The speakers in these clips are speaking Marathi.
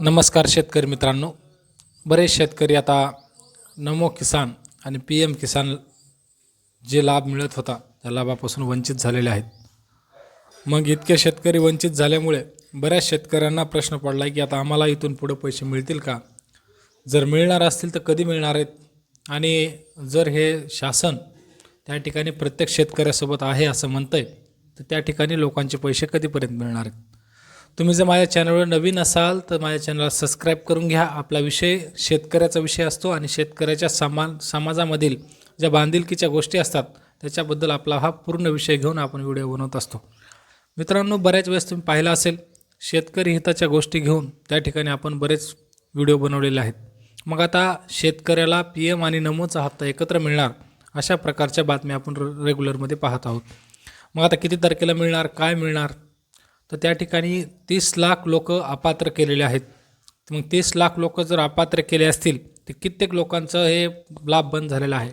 नमस्कार शेतकरी मित्रांनो. बरेच शेतकरी आता नमो किसान आणि पी एम किसान जे लाभ मिळत होता त्या लाभापासून वंचित झालेले आहेत. मग इतके शेतकरी वंचित झाल्यामुळे बऱ्याच शेतकऱ्यांना प्रश्न पडला आहे की आता आम्हाला इथून पुढे पैसे मिळतील का? जर मिळणार असतील तर कधी मिळणार आहेत? आणि जर हे शासन त्या ठिकाणी प्रत्येक शेतकऱ्यासोबत आहे असं म्हणतंय तर त्या ठिकाणी लोकांचे पैसे कधीपर्यंत मिळणार आहेत? तुम्ही जर माझ्या चॅनलवर नवीन असाल तर माझ्या चॅनलला सबस्क्राईब करून घ्या. आपला विषय शेतकऱ्याचा विषय असतो आणि शेतकऱ्याच्या समा समाजामधील ज्या बांधिलकीच्या गोष्टी असतात त्याच्याबद्दल आपला हा पूर्ण विषय घेऊन आपण व्हिडिओ बनवत असतो. मित्रांनो बऱ्याच वेळेस तुम्ही पाहिलं असेल शेतकरी हिताच्या गोष्टी घेऊन त्या ठिकाणी आपण बरेच व्हिडिओ बनवलेले आहेत. मग आता शेतकऱ्याला पी एम आणि नमोचा हप्ता एकत्र मिळणार अशा प्रकारच्या बातम्या आपण र रेग्युलरमध्ये पाहत आहोत. मग आता किती तारखेला मिळणार काय मिळणार तर त्या ठिकाणी तीस लाख लोक अपात्र केलेले आहेत. मग तीस लाख लोक जर अपात्र केले असतील तर कित्येक लोकांचं हे लाभ बंद झालेला आहे.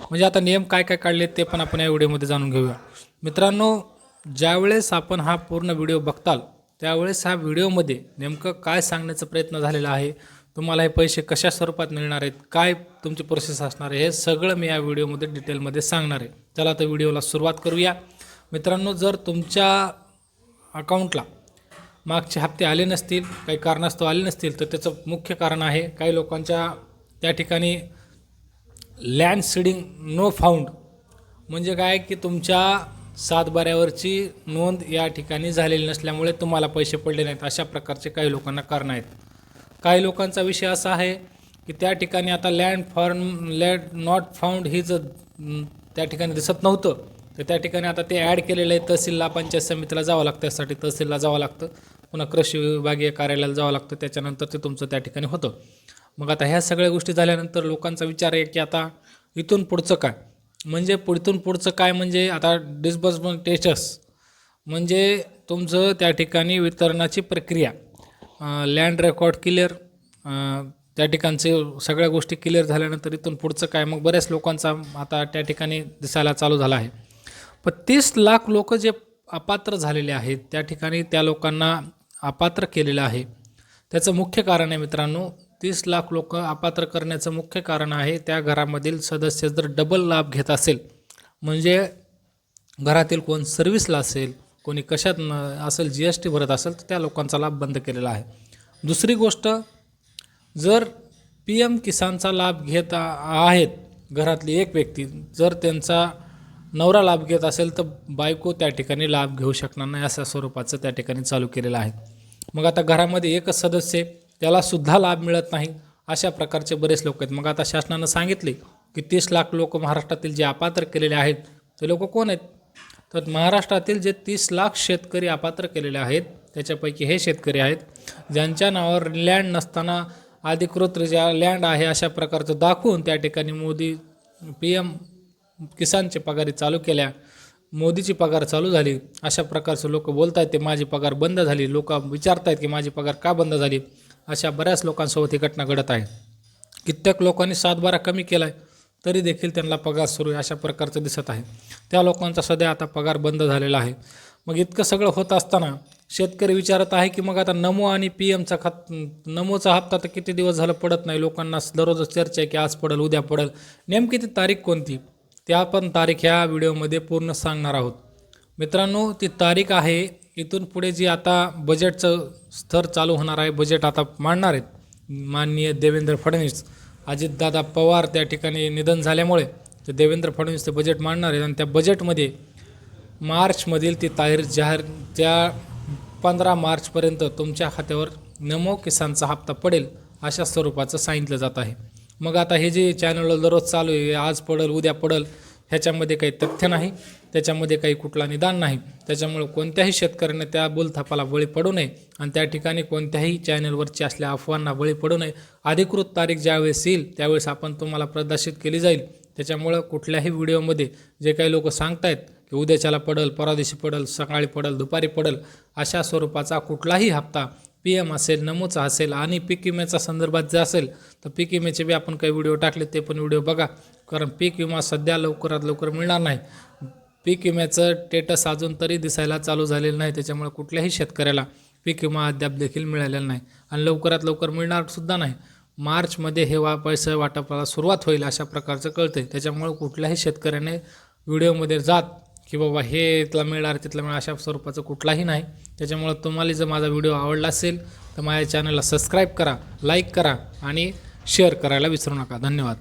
म्हणजे आता नियम काय काय काढले ते पण आपण या व्हिडिओमध्ये जाणून घेऊया. मित्रांनो ज्यावेळेस आपण हा पूर्ण व्हिडिओ बघताल त्यावेळेस हा व्हिडिओमध्ये नेमकं काय सांगण्याचा प्रयत्न झालेला आहे तुम्हाला हे पैसे कशा स्वरूपात मिळणार आहेत काय तुमची प्रोसेस असणार आहे हे सगळं मी या व्हिडिओमध्ये डिटेलमध्ये सांगणार आहे. चला तर व्हिडिओला सुरुवात करूया. मित्रांनो जर तुमच्या अकाउंटला. मागचे हप्ते आले नसतील काही कारणास्तव आले नसतील तर त्याचं मुख्य कारण आहे काही लोकांच्या त्या ठिकाणी लँड सीडिंग नो फाउंड म्हणजे काय की तुमच्या सातबाऱ्यावरची नोंद या ठिकाणी झालेली नसल्यामुळे तुम्हाला पैसे पडले नाहीत अशा प्रकारचे काही लोकांना कारण आहेत. काही लोकांचा विषय असा आहे की त्या ठिकाणी आता land form land not found ही जर त्या ठिकाणी दिसत नव्हतं तर त्या ठिकाणी आता ते ॲड केलेलं आहे तहसीलला पंचायत समितीला जावं लागतं त्यासाठी तहसीलला जावं लागतं. पुन्हा कृषी विभागीय कार्यालयाला जावं लागतं त्याच्यानंतर ते तुमचं त्या ठिकाणी होतं. मग आता ह्या सगळ्या गोष्टी झाल्यानंतर लोकांचा विचार आहे की आता इथून पुढचं काय? म्हणजे पुढतून पुढचं काय म्हणजे आता डिस्बर्समेंट टेस्टस म्हणजे तुमचं त्या ठिकाणी वितरणाची प्रक्रिया लँड रेकॉर्ड क्लिअर त्या ठिकाणचे सगळ्या गोष्टी क्लिअर झाल्यानंतर इथून पुढचं काय? मग बऱ्याच लोकांचा आता त्या ठिकाणी दिसायला चालू झाला आहे. पण तीस लाख लोक जे अपात्र झालेले आहेत त्या ठिकाणी त्या लोकांना अपात्र केलेलं आहे. त्याचं मुख्य कारण आहे मित्रांनो तीस लाख लोक अपात्र करण्याचं मुख्य कारण आहे त्या घरामधील सदस्य जर डबल लाभ घेत असेल म्हणजे घरातील कोण सर्व्हिसला असेल कोणी कशात न असेल जी एस टी भरत असेल तर त्या लोकांचा लाभ बंद केलेला आहे. दुसरी गोष्ट जर पी एम किसानचा लाभ घेत आहेत घरातली एक व्यक्ती जर त्यांचा नवरा लाभ घेत असेल तर बायको त्या ठिकाणी लाभ घेऊ शकणार नाही अशा स्वरूपाचं त्या ठिकाणी चालू केलेलं आहे. मग आता घरामध्ये एकच सदस्य त्यालासुद्धा त्याला सुद्धा लाभ मिळत नाही अशा प्रकारचे बरेच लोक आहेत. मग आता शासनानं सांगितले की तीस लाख लोक महाराष्ट्रातील जे अपात्र केलेले आहेत ते लोक कोण आहेत? तर महाराष्ट्रातील जे तीस लाख शेतकरी अपात्र केलेले आहेत त्याच्यापैकी हे शेतकरी आहेत ज्यांच्या नावावर लँड नसताना अधिकृत ज्या लँड आहे अशा प्रकारचं दाखवून त्या ठिकाणी मोदी पी एम किसानचे पगारी चालू केल्या मोदीची पगार चालू झाली. अशा प्रकारचे लोक बोलत आहेत ते माझी पगार बंद झाली. लोक विचारत आहेत की माझी पगार का बंद झाली? अशा बऱ्याच लोकांसोबत ही घटना घडत आहे. कित्येक लोकांनी सातबारा कमी केला आहे तरी देखील त्यांना पगार सुरू आहे अशा प्रकारचं दिसत आहे. त्या लोकांचा सध्या आता पगार बंद झालेला आहे. मग इतकं सगळं होत असताना शेतकरी विचारत आहे की मग आता नमो आणि पी एमचा खात नमोचा हप्ता तर किती दिवस झालं पडत नाही? लोकांना दररोज चर्चा आहे की आज पडेल उद्या पडेल. नेमकी ती तारीख कोणती? त्या पण तारीख ह्या व्हिडिओमध्ये पूर्ण सांगणार आहोत. मित्रांनो ती तारीख आहे इथून पुढे जी आता बजेटचं स्तर चालू होणार आहे बजेट आता मांडणार आहेत माननीय देवेंद्र फडणवीस. अजितदादा पवार त्या ठिकाणी निधन झाल्यामुळे ते देवेंद्र फडणवीस ते बजेट मांडणार आहेत आणि त्या बजेटमध्ये मार्चमधील ती तारीख जाहीर त्या पंधरा मार्चपर्यंत तुमच्या खात्यावर नमो किसानचा हप्ता पडेल अशा स्वरूपाचं सांगितलं जात आहे. मग आता हे जे चॅनलला दररोज चालू आहे आज पडेल उद्या पडल ह्याच्यामध्ये काही तथ्य नाही. त्याच्यामध्ये काही कुठला निदान नाही. त्याच्यामुळे कोणत्याही शेतकऱ्याने त्या बोलथापाला बळी पडू नये आणि त्या ठिकाणी कोणत्याही चॅनलवरची असल्या अफवांना बळी पडू नये. अधिकृत तारीख ज्यावेळेस येईल त्यावेळेस आपण तुम्हाला प्रदर्शित केली जाईल. त्याच्यामुळं कुठल्याही व्हिडिओमध्ये जे काही लोक सांगतायत की उद्याच्याला पडल परादेशी पडल सकाळी पडल दुपारी पडल अशा स्वरूपाचा कुठलाही हप्ता पी एम असेल नमोचा असेल आणि पीक विम्याचा संदर्भात जे असेल तर पीक विम्याचे बी आपण काही व्हिडिओ टाकले ते पण व्हिडिओ बघा. कारण पीक विमा सध्या लवकरात लवकर मिळणार नाही. पीक विम्याचं टेटस अजून तरी दिसायला चालू झालेलं नाही त्याच्यामुळे कुठल्याही शेतकऱ्याला पीक विमा अद्याप देखील मिळालेला नाही. आणि लवकरात लवकर मिळणारसुद्धा नाही. मार्चमध्ये हे वा पैसे वाटपाला सुरुवात होईल अशा प्रकारचं कळतं आहे त्याच्यामुळं कुठल्याही शेतकऱ्याने व्हिडिओमध्ये जात की बाबा हे इथला मिळणार तिथला मिळणार अशा स्वरूपाचं कुठलाही नाही. त्याच्यामुळं तुम्हाला जर माझा व्हिडिओ आवडला असेल तर माझ्या चॅनलला सबस्क्राईब करा लाईक करा आणि शेअर करायला विसरू नका. धन्यवाद.